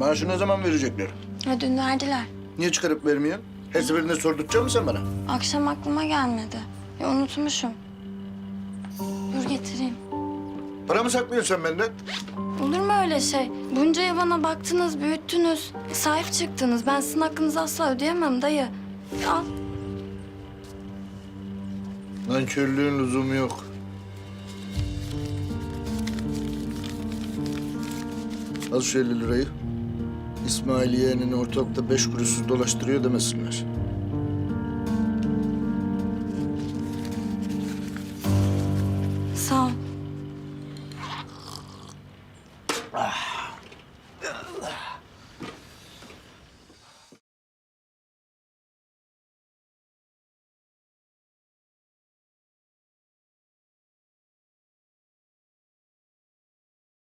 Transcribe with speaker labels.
Speaker 1: Maaşı ne zaman verecekler?
Speaker 2: Ya dün verdiler.
Speaker 1: Niye çıkarıp vermiyorsun? Her seferinde sordurtacak mısın bana?
Speaker 2: Akşam aklıma gelmedi. Ya unutmuşum. Dur getireyim.
Speaker 1: Para mı saklıyorsun sen benden?
Speaker 2: Olur mu öyle şey? Bunca yıl bana baktınız, büyüttünüz. Sahip çıktınız. Ben sizin hakkınızı asla ödeyemem dayı. Al.
Speaker 1: Nankörlüğün lüzumu yok. Al şu 50 lirayı. İsmail yeğenini ortalıkta beş kuruşsuz dolaştırıyor demesinler.
Speaker 2: Sağ ol. Ah.